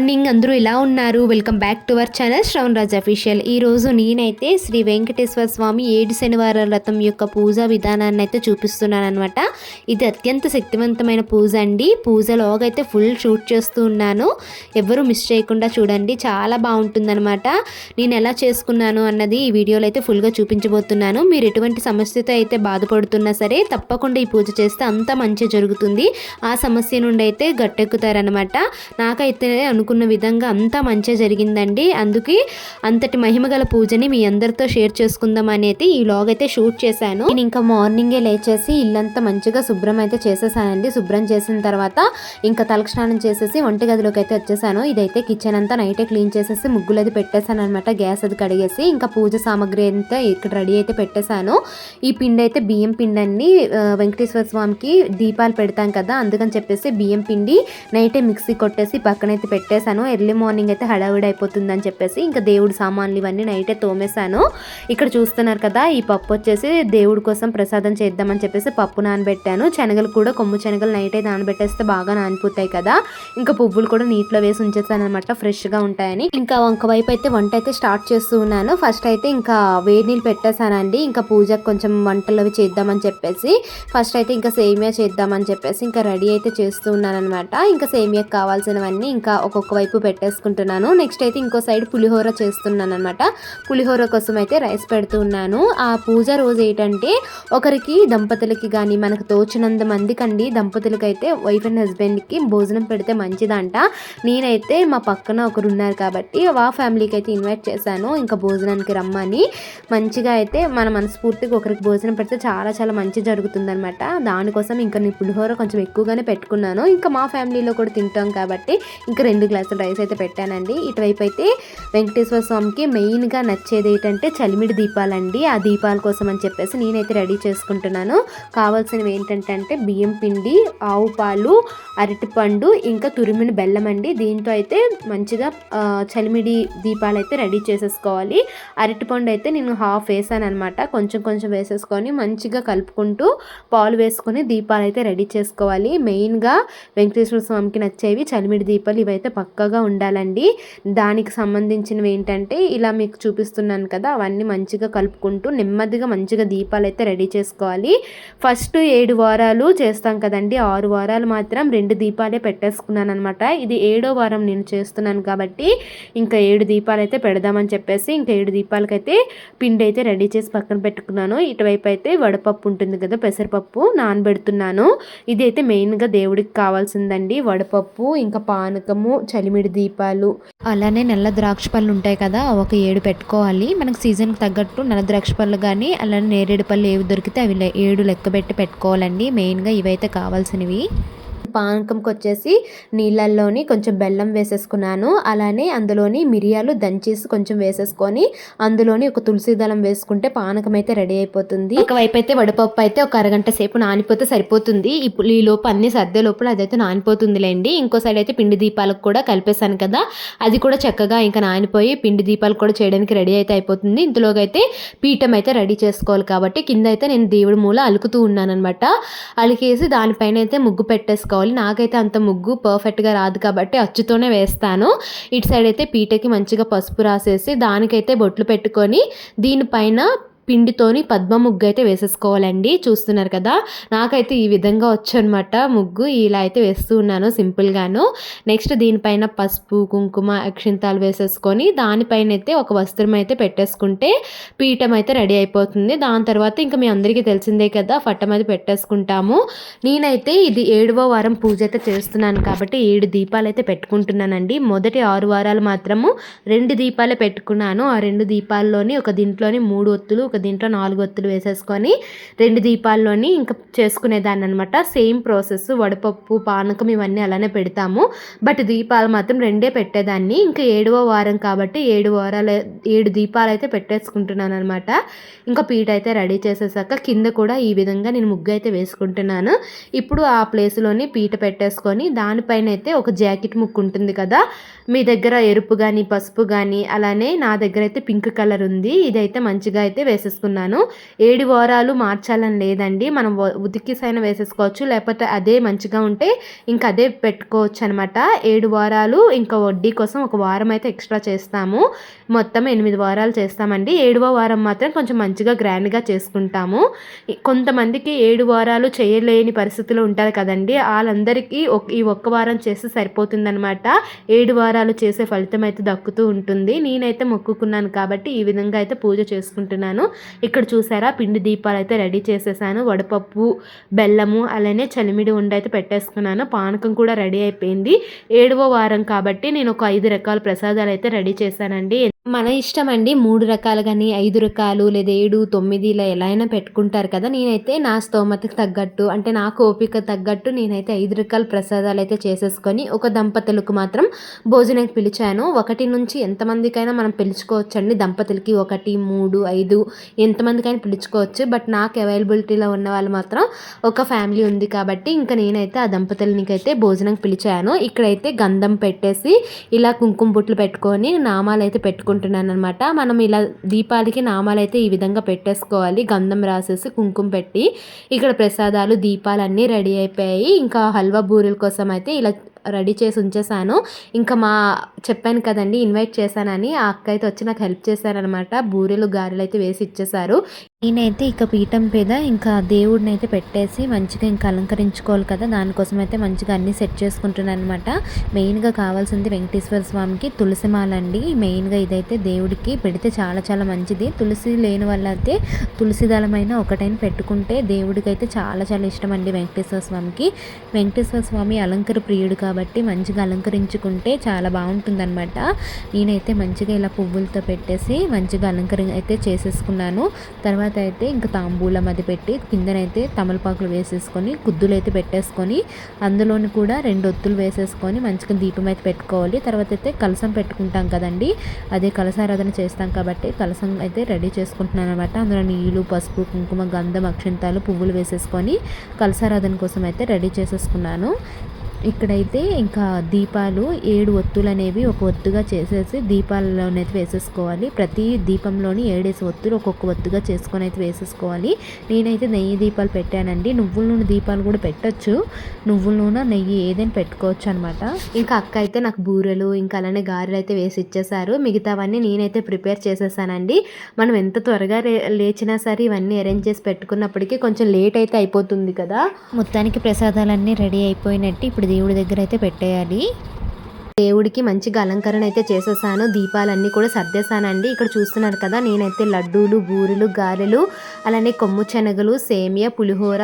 Morning అందరూ ఇలా ఉన్నారు? Welcome back to our channel Shravan Raj official. ఈ రోజు నేనైతే శ్రీ వెంకటేశ్వర స్వామి ఏడు శనివార రథం యొక్క పూజా విధానాన్ని అయితే చూపిస్తున్నాను అనమాట ఇది అత్యంత శక్తివంతమైన పూజ అండి. పూజలోగా అయితే ఫుల్ షూట్ చేస్తూ ఉన్నాను. ఎవరు మిస్ చేయకుండా చూడండి. చాలా బాగుంటుందన్నమాట. నేను ఎలా చేసుకున్నాను అన్నది ఈ వీడియోలో అయితే ఫుల్గా చూపించబోతున్నాను. మీరు ఎటువంటి సమస్యతో అయితే బాధపడుతున్నా సరే తప్పకుండా ఈ పూజ చేస్తే అంత మంచి జరుగుతుంది. ఆ సమస్య నుండి అయితే గట్టెక్కుతారనమాట నాకైతే అనుకున్న విధంగా అంతా మంచిగా జరిగిందండి. అందుకే అంతటి మహిమగల పూజని మీ అందరితో షేర్ చేసుకుందాం అనేది ఈ లాగ్ అయితే షూట్ చేశాను. నేను ఇంకా మార్నింగే లేచేసి ఇల్లంతా మంచిగా శుభ్రం అయితే చేసేసానండి. శుభ్రం చేసిన తర్వాత ఇంకా తలస్నానం చేసేసి వంట గదిలోకి అయితే వచ్చేసాను. ఇదైతే కిచెన్ అంతా నైటే క్లీన్ చేసేసి ముగ్గులు అది పెట్టేశాను అనమాట గ్యాస్ అది కడిగేసి ఇంకా పూజ సామాగ్రి అంతా ఇక్కడ రెడీ అయితే పెట్టేశాను. ఈ పిండి అయితే బియ్యం పిండి అన్ని వెంకటేశ్వర స్వామికి దీపాలు పెడతాం కదా అందుకని చెప్పేసి బియ్యం పిండి నైటే మిక్సీ కొట్టేసి పక్కనైతే పెట్టేశాను ఎర్లీ మార్నింగ్ అయితే హడావిడి అయిపోతుందని చెప్పేసి ఇంకా దేవుడి సామాన్లు ఇవన్నీ నైటే తోమేశాను. ఇక్కడ చూస్తున్నారు కదా ఈ పప్పు వచ్చేసి దేవుడి కోసం ప్రసాదం చేద్దామని చెప్పేసి పప్పు నానబెట్టాను. శనగలు కూడా కొమ్ము శనగలు నైట్ అయితే నానబెట్టేస్తే బాగా నానిపోతాయి కదా. ఇంకా పువ్వులు కూడా నీటిలో వేసి ఉంచేసాను అనమాట ఫ్రెష్గా ఉంటాయని. ఇంకా ఒక వైపు అయితే వంట అయితే స్టార్ట్ చేస్తూ ఉన్నాను. ఫస్ట్ అయితే ఇంకా వేడి నీళ్ళు పెట్టేశానండి. ఇంకా పూజకు కొంచెం వంటలు అవి చేద్దామని చెప్పేసి ఫస్ట్ అయితే ఇంకా సేమియా చేద్దామని చెప్పేసి ఇంకా రెడీ అయితే చేస్తూ ఉన్నాను అనమాట ఇంకా సేమియాకి కావాల్సినవన్నీ ఇంకా ఒక్కొక్క వైపు పెట్టేసుకుంటున్నాను. నెక్స్ట్ అయితే ఇంకో సైడ్ పులిహోర చేస్తున్నాను అనమాట పులిహోర కోసం అయితే రైస్ పెడుతూ ఉన్నాను. ఆ పూజ రోజు ఏంటంటే ఒకరికి దంపతులకి కానీ మనకు తోచినంత మందికండి దంపతులకి అయితే వైఫ్ అండ్ హస్బెండ్కి భోజనం పెడితే మంచిదంట. నేనైతే మా పక్కన ఒకరు ఉన్నారు కాబట్టి ఆ ఫ్యామిలీకి అయితే ఇన్వైట్ చేశాను. ఇంకా భోజనానికి రమ్మని. మంచిగా అయితే మన మనస్ఫూర్తిగా ఒకరికి భోజనం పెడితే చాలా చాలా మంచి జరుగుతుందనమాట దానికోసం ఇంకా నేను పులిహోర కొంచెం ఎక్కువగానే పెట్టుకున్నాను. ఇంకా మా ఫ్యామిలీలో కూడా తింటాం కాబట్టి ఇంకా రెండు గ్లాసుల రైస్ అయితే పెట్టానండి. ఇటువైపు అయితే వెంకటేశ్వర స్వామికి మెయిన్గా నచ్చేది ఏంటంటే చలిమిడి దీపాలండి. ఆ దీపాల కోసం అని చెప్పేసి నేనైతే రెడీ చేసుకుంటున్నాను. కావాల్సినవి ఏంటంటే అంటే బియ్యం పిండి ఆవు పాలు అరటిపండు ఇంకా తురిమిన బెల్లం అండి. దీంతో అయితే మంచిగా చలిమిడి దీపాలు అయితే రెడీ చేసేసుకోవాలి. అరటిపండు అయితే నేను హాఫ్ వేసాను అనమాట కొంచెం కొంచెం వేసేసుకొని మంచిగా కలుపుకుంటూ పాలు వేసుకొని దీపాలు అయితే రెడీ చేసుకోవాలి. మెయిన్గా వెంకటేశ్వర స్వామికి నచ్చేవి చలిమిడి దీపాలు ఇవైతే పక్కగా ఉండాలండి. దానికి సంబంధించినవి ఏంటంటే ఇలా మీకు చూపిస్తున్నాను కదా అవన్నీ మంచిగా కలుపుకుంటూ నెమ్మదిగా మంచిగా దీపాలు అయితే రెడీ చేసుకోవాలి. ఫస్ట్ ఏడు వారాలు చేస్తాం కదండి. ఆరు వారాలు మాత్రం రెండు దీపాలే పెట్టేసుకున్నాను అనమాట ఇది ఏడో వారం నేను చేస్తున్నాను కాబట్టి ఇంకా ఏడు దీపాలు అయితే పెడదామని చెప్పేసి ఇంకా ఏడు దీపాలకైతే పిండి అయితే రెడీ చేసి పక్కన పెట్టుకున్నాను. ఇటువైపు అయితే వడపప్పు ఉంటుంది కదా పెసరపప్పు నానబెడుతున్నాను. ఇది అయితే మెయిన్గా దేవుడికి కావాల్సిందండి. వడపప్పు ఇంకా పానకము చలిమిడి దీపాలు. అలానే నల్ల ద్రాక్ష పళ్ళు ఉంటాయి కదా ఒక ఏడు పెట్టుకోవాలి. మనకు సీజన్కి తగ్గట్టు నల్ల ద్రాక్ష పళ్ళు కానీ అలానే నేరేడు పళ్ళు ఏవి దొరికితే అవి ఏడు లెక్క పెట్టి పెట్టుకోవాలండి. మెయిన్గా ఇవైతే కావాల్సినవి. పానకంకి వచ్చేసి నీళ్ళల్లోని కొంచెం బెల్లం వేసేసుకున్నాను. అలానే అందులోని మిరియాలు దంచేసి కొంచెం వేసేసుకొని అందులోని ఒక తులసి దళం వేసుకుంటే పానకం అయితే రెడీ అయిపోతుంది. ఒకవైపు అయితే వడపప్పు అయితే ఒక అరగంట సేపు నానిపోతే సరిపోతుంది. ఇప్పుడు ఈ లోపు అన్ని సర్దే లోపల అదైతే నానిపోతుందిలేండి. ఇంకో సైడ్ అయితే పిండి దీపాలకు కూడా కలిపేశాను కదా. అది కూడా చక్కగా ఇంకా నానిపోయి పిండి దీపాలు కూడా చేయడానికి రెడీ అయితే అయిపోతుంది. ఇంతలోగా అయితే పీఠం అయితే రెడీ చేసుకోవాలి కాబట్టి కింద అయితే నేను దేవుడి మూల అలుకుతూ ఉన్నాను అనమాట అలికేసి దానిపైన అయితే ముగ్గు పెట్టేసుకోవాలి. నాకైతే అంత ముగ్గు పర్ఫెక్ట్గా రాదు కాబట్టి అచ్చుతోనే వేస్తాను. ఇటు సైడ్ అయితే పీటకి మంచిగా పసుపు రాసేసి దానికైతే బొట్లు పెట్టుకొని దీనిపైన పిండితోని పద్మ ముగ్గు అయితే వేసేసుకోవాలండి. చూస్తున్నారు కదా నాకైతే ఈ విధంగా వచ్చనమాట ముగ్గు. ఇలా అయితే వేస్తూ ఉన్నాను సింపుల్గాను. నెక్స్ట్ దీనిపైన పసుపు కుంకుమ అక్షింతాలు వేసేసుకొని దానిపైన అయితే ఒక వస్త్రం అయితే పెట్టేసుకుంటే పీఠం అయితే రెడీ అయిపోతుంది. దాని తర్వాత ఇంకా మీ అందరికీ తెలిసిందే కదా ఫట్టం అయితే పెట్టేసుకుంటాము. నేనైతే ఇది ఏడవ వారం పూజ అయితే చేస్తున్నాను కాబట్టి ఏడు దీపాలు అయితే పెట్టుకుంటున్నానండి. మొదటి ఆరు వారాలు మాత్రము రెండు దీపాలే పెట్టుకున్నాను. ఆ రెండు దీపాల్లోని ఒక దీంట్లోని మూడు ఒత్తులు ఒక దీంట్లో నాలుగు ఒత్తులు వేసేసుకొని రెండు దీపాల్లోని ఇంకా చేసుకునేదాన్ని అనమాట సేమ్ ప్రాసెస్ వడపప్పు పానకం ఇవన్నీ అలానే పెడతాము. బట్ దీపాలు మాత్రం రెండే పెట్టేదాన్ని. ఇంకా ఏడవ వారం కాబట్టి ఏడు వారాలు ఏడు దీపాలు అయితే పెట్టేసుకుంటున్నాను అనమాట ఇంకా పీట అయితే రెడీ చేసేసాక కింద కూడా ఈ విధంగా నేను ముగ్గు అయితే వేసుకుంటున్నాను. ఇప్పుడు ఆ ప్లేస్లోని పీట పెట్టేసుకొని దానిపైన అయితే ఒక జాకెట్ ముక్కు ఉంటుంది కదా. మీ దగ్గర ఎరుపు కానీ పసుపు కానీ అలానే నా దగ్గర అయితే పింక్ కలర్ ఉంది. ఇదైతే మంచిగా అయితే వేసుకుంటాను వేసేసుకున్నాను. ఏడు వారాలు మార్చాలని లేదండి. మనం ఉతికి సైన వేసేసుకోవచ్చు. లేకపోతే అదే మంచిగా ఉంటే ఇంకా అదే పెట్టుకోవచ్చు అనమాట ఏడు వారాలు ఇంకా వడ్డీ కోసం ఒక వారం అయితే ఎక్స్ట్రా చేస్తాము. మొత్తం ఎనిమిది వారాలు చేస్తామండి. ఏడవ వారం మాత్రం కొంచెం మంచిగా గ్రాండ్గా చేసుకుంటాము. కొంతమందికి ఏడు వారాలు చేయలేని పరిస్థితులు ఉంటారు కదండి. వాళ్ళందరికీ ఒక- ఈ ఒక్క వారం చేస్తే సరిపోతుందనమాట. ఏడు వారాలు చేసే ఫలితం అయితే దక్కుతూ ఉంటుంది. నేనైతే మొక్కుకున్నాను కాబట్టి ఈ విధంగా అయితే పూజ చేసుకుంటున్నాను. ఇక్కడ చూసారా పిండి దీపాలు అయితే రెడీ చేసేసాను. వడపప్పు బెల్లము అలానే చలిమిడి ఉండ అయితే పెట్టేసుకున్నాను. పానకం కూడా రెడీ అయిపోయింది. ఏడవ వారం కాబట్టి నేను ఒక ఐదు రకాల ప్రసాదాలు అయితే రెడీ చేశానండి. మన ఇష్టం అండి. మూడు రకాలు కానీ ఐదు రకాలు లేదా ఏడు తొమ్మిది ఇలా ఎలా అయినా పెట్టుకుంటారు కదా. నేనైతే నా స్తోమతకు తగ్గట్టు అంటే నాకు ఓపిక తగ్గట్టు నేనైతే ఐదు రకాల ప్రసాదాలు అయితే చేసేసుకొని ఒక దంపతులకు మాత్రం భోజనానికి పిలిచాను. ఒకటి నుంచి ఎంతమందికైనా మనం పిలుచుకోవచ్చండి. దంపతులకి ఒకటి మూడు ఐదు ఎంతమందికైనా పిలుచుకోవచ్చు. బట్ నాకు అవైలబిలిటీలో ఉన్న వాళ్ళు మాత్రం ఒక ఫ్యామిలీ ఉంది కాబట్టి ఇంకా నేనైతే ఆ దంపతులనికైతే భోజనం పిలిచాను. ఇక్కడైతే గంధం పెట్టేసి ఇలా కుంకుమ బుట్లు పెట్టుకొని నామాలు అయితే పెట్టుకుంటున్నాను అనమాట మనం ఇలా దీపాలకి నామాలు అయితే ఈ విధంగా పెట్టేసుకోవాలి. గంధం రాసేసి కుంకుమ పెట్టి ఇక్కడ ప్రసాదాలు దీపాలు అన్నీ రెడీ అయిపోయాయి. ఇంకా హల్వా బూరెల కోసం అయితే ఇలా రెడీ చేసి ఉంచేసాను ఇంకా మా చెప్పాను కదండి ఇన్వైట్ చేశానని ఆ అక్క అయితే వచ్చి నాకు హెల్ప్ చేశారనమాట. బూరెలు గారెలు అయితే వేసి ఇచ్చేసారు నేనైతే ఇక పీఠం మీద ఇంకా దేవుడిని అయితే పెట్టేసి మంచిగా ఇంకా అలంకరించుకోవాలి కదా దానికోసం అయితే మంచిగా అన్నీ సెట్ చేసుకుంటున్నాను అనమాట మెయిన్గా కావాల్సింది వెంకటేశ్వర స్వామికి తులసి మాల అండి మెయిన్గా ఇదైతే దేవుడికి పెడితే చాలా చాలా మంచిది. తులసి లేని వల్ల అయితే తులసి ఒకటైన పెట్టుకుంటే దేవుడికి అయితే చాలా చాలా ఇష్టం అండి వెంకటేశ్వర స్వామికి. వెంకటేశ్వర స్వామి అలంకార ప్రియుడు కాబట్టి మంచిగా అలంకరించుకుంటే చాలా బాగుంటుందన్నమాట. నేనైతే మంచిగా ఇలా పువ్వులతో పెట్టేసి మంచిగా అలంకరణ అయితే చేసేసుకున్నాను. తర్వాత అయితే ఇంకా తాంబూలం అది పెట్టి కిందనైతే తమలపాకులు వేసేసుకొని కుద్దులు అయితే పెట్టేసుకొని అందులోని కూడా రెండు ఒత్తులు వేసేసుకొని మంచిగా దీపం అయితే పెట్టుకోవాలి. తర్వాత అయితే కలసం పెట్టుకుంటాం కదండి. అదే కలసారాధన చేస్తాం కాబట్టి కలసం అయితే రెడీ చేసుకుంటున్నాను అనమాట అందులో నీళ్ళు పసుపు కుంకుమ గంధం అక్షంతాలు పువ్వులు వేసేసుకొని కలసారాధన కోసం అయితే రెడీ చేసేసుకున్నాను. ఇక్కడైతే ఇంకా దీపాలు ఏడు ఒత్తులు అనేవి ఒక ఒత్తుగా చేసేసి దీపాలలోనైతే వేసేసుకోవాలి. ప్రతి దీపంలోని ఏడేసి ఒత్తులు ఒక్కొక్క ఒత్తుగా చేసుకొని అయితే వేసేసుకోవాలి. నేనైతే నెయ్యి దీపాలు పెట్టానండి. నువ్వుల నూనె దీపాలు కూడా పెట్టొచ్చు. నువ్వుల నూనె నెయ్యి ఏదైనా పెట్టుకోవచ్చు అనమాట ఇంకా అక్క అయితే నాకు బూరెలు ఇంకా అలానే గారెలు అయితే వేసి ఇచ్చేసారు మిగతావన్నీ నేనైతే ప్రిపేర్ చేసేసానండి. మనం ఎంత త్వరగా లేచినా సరే ఇవన్నీ అరేంజ్ చేసి పెట్టుకున్నప్పటికీ కొంచెం లేట్ అయితే అయిపోతుంది కదా. మొత్తానికి ప్రసాదాలన్నీ రెడీ అయిపోయినట్టు ఇప్పుడు దేవుడి దగ్గర అయితే పెట్టేయాలి. దేవుడికి మంచిగా అలంకరణ అయితే చేసేసాను. దీపాలన్నీ కూడా సర్దేశానండి. ఇక్కడ చూస్తున్నారు కదా నేనైతే లడ్డూలు బూరెలు గారెలు అలానే కొమ్ము శనగలు సేమియా పులిహోర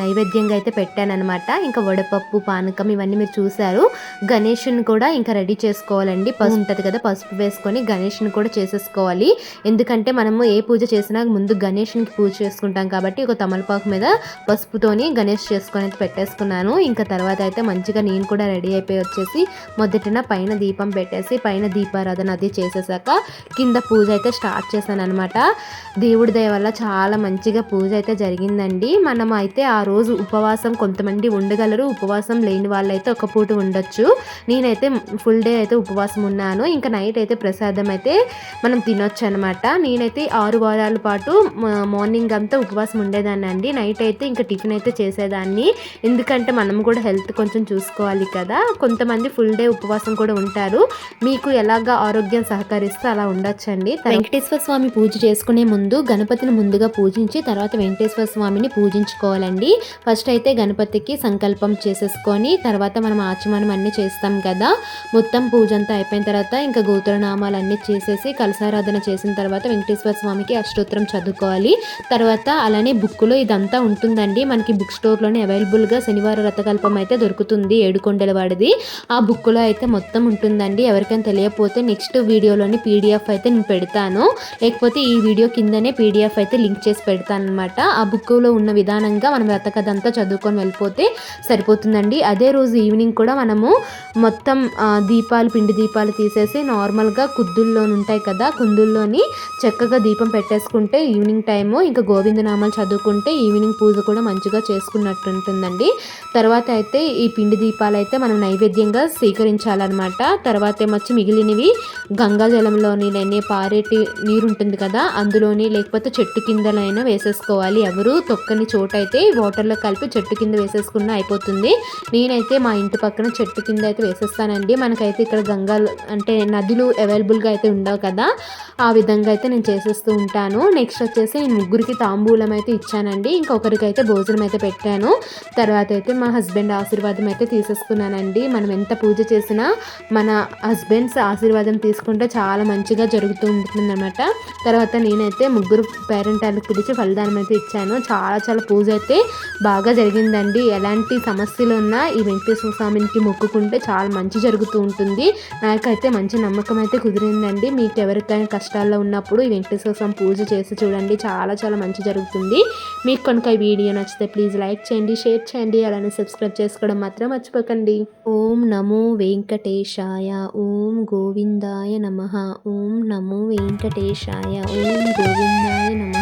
నైవేద్యంగా అయితే పెట్టానమాట ఇంకా వడపప్పు పానకం ఇవన్నీ మీరు చూశారు. గణేషుని కూడా ఇంకా రెడీ చేసుకోవాలండి. పసుపు ఉంటుంది కదా పసుపు వేసుకొని గణేషుని కూడా చేసేసుకోవాలి. ఎందుకంటే మనము ఏ పూజ చేసినా ముందు గణేషునికి పూజ చేసుకుంటాం కాబట్టి ఒక తమలపాకు మీద పసుపుతోని గణేష్ చేసుకొని అయితే పెట్టేసుకున్నాను. ఇంకా తర్వాత అయితే మంచిగా నేను కూడా రెడీ అయిపోయి వచ్చేసి మొదటి మొదటిన పైన దీపం పెట్టేసి పైన దీపారాధన అది చేసేసాక కింద పూజ అయితే స్టార్ట్ చేశాను అనమాట దేవుడి దయ వల్ల చాలా మంచిగా పూజ అయితే జరిగిందండి. మనం అయితే ఆ రోజు ఉపవాసం కొంతమంది ఉండగలరు. ఉపవాసం లేని వాళ్ళు అయితే ఒక పూట ఉండొచ్చు. నేనైతే ఫుల్ డే అయితే ఉపవాసం ఉన్నాను. ఇంకా నైట్ అయితే ప్రసాదం అయితే మనం తినొచ్చు అనమాట నేనైతే ఆరు వారాల పాటు మార్నింగ్ అంతా ఉపవాసం ఉండేదాన్ని అండి. నైట్ అయితే ఇంకా టిఫిన్ అయితే చేసేదాన్ని. ఎందుకంటే మనం కూడా హెల్త్ కొంచెం చూసుకోవాలి కదా. కొంతమంది ఫుల్ డే ఉపవాసం కూడా ఉంటారు. మీకు ఎలాగ ఆరోగ్యం సహకరిస్తే అలా ఉండొచ్చండి. వెంకటేశ్వర స్వామి పూజ చేసుకునే ముందు గణపతిని ముందుగా పూజించి తర్వాత వెంకటేశ్వర స్వామిని పూజించుకోవాలండి. ఫస్ట్ అయితే గణపతికి సంకల్పం చేసేసుకొని తర్వాత మనం ఆచమనం అన్నీ చేస్తాం కదా. మొత్తం పూజ అంతా అయిపోయిన తర్వాత ఇంకా గోత్రనామాలు అన్నీ చేసేసి కలసారాధన చేసిన తర్వాత వెంకటేశ్వర స్వామికి అష్టోత్తరం చదువుకోవాలి. తర్వాత అలానే బుక్లో ఇదంతా ఉంటుందండి. మనకి బుక్ స్టోర్లోనే అవైలబుల్గా శనివార రథకల్పం అయితే దొరుకుతుంది ఏడుకొండల వాడిది ఆ బుక్లో అయితే అయితే మొత్తం ఉంటుందండి. ఎవరికైనా తెలియకపోతే నెక్స్ట్ వీడియోలోని పీడిఎఫ్ అయితే నేను పెడతాను. లేకపోతే ఈ వీడియో కిందనే పీడిఎఫ్ అయితే లింక్ చేసి పెడతాను అనమాట ఆ బుక్లో ఉన్న విధానంగా మనం రథకథంతా చదువుకొని వెళ్ళిపోతే సరిపోతుందండి. అదే రోజు ఈవినింగ్ కూడా మనము మొత్తం దీపాలు పిండి దీపాలు తీసేసి నార్మల్గా కుద్దుల్లో ఉంటాయి కదా కుందుల్లోని చక్కగా దీపం పెట్టేసుకుంటే ఈవినింగ్ టైము ఇంకా గోవిందనామాలు చదువుకుంటే ఈవినింగ్ పూజ కూడా మంచిగా చేసుకున్నట్టు ఉంటుందండి తర్వాత అయితే ఈ పిండి దీపాలు అయితే మనం నైవేద్యంగా స్వీకరించాలి. ఉంచాలన్నమాట తర్వాత ఏమొచ్చి? మిగిలినవి గంగా జలంలోని లేని పారేటి నీరు ఉంటుంది కదా అందులోని లేకపోతే చెట్టు కిందలైనా వేసేసుకోవాలి. ఎవరు తొక్కని చోట అయితే వాటర్లో కలిపి చెట్టు కింద వేసేసుకున్న అయిపోతుంది. నేనైతే మా ఇంటి పక్కన చెట్టు కింద అయితే వేసేస్తానండి. మనకైతే ఇక్కడ గంగా అంటే నదులు అవైలబుల్గా అయితే ఉండవు కదా ఆ విధంగా అయితే నేను చేసేస్తూ ఉంటాను. నెక్స్ట్ వచ్చేసి నేను ముగ్గురికి తాంబూలం అయితే ఇచ్చానండి. ఇంకొకరికి అయితే భోజనం అయితే పెట్టాను. తర్వాత అయితే మా హస్బెండ్ ఆశీర్వాదం అయితే తీసేసుకున్నానండి. మనం ఎంత పూజ చేసినా మన హస్బెండ్స్ ఆశీర్వాదం తీసుకుంటే చాలా మంచిగా జరుగుతూ ఉంటుందన్నమాట. తర్వాత నేనైతే ముగ్గురు పేరెంటాలకు పిలిచి ఫలిదానం అయితే ఇచ్చాను. చాలా చాలా పూజ అయితే బాగా జరిగిందండి. ఎలాంటి సమస్యలు ఉన్నా ఈ వెంకటేశ్వర స్వామికి మొక్కుకుంటే చాలా మంచి జరుగుతూ ఉంటుంది. నాకైతే మంచి నమ్మకం అయితే కుదిరిందండి. మీకు ఎవరికైనా కష్టాల్లో ఉన్నప్పుడు ఈ వెంకటేశ్వర స్వామి పూజ చేసి చూడండి. చాలా చాలా మంచి జరుగుతుంది. మీకు కనుక ఈ వీడియో నచ్చితే ప్లీజ్ లైక్ చేయండి షేర్ చేయండి. అలానే సబ్స్క్రైబ్ చేసుకోవడం మాత్రం మర్చిపోకండి. ఓం నమో వెంకట వెంకటేశాయ. ఓం గోవిందాయ నమ. ఓం నమో వెంకటేశాయ. ఓం గోవిందాయ నమ.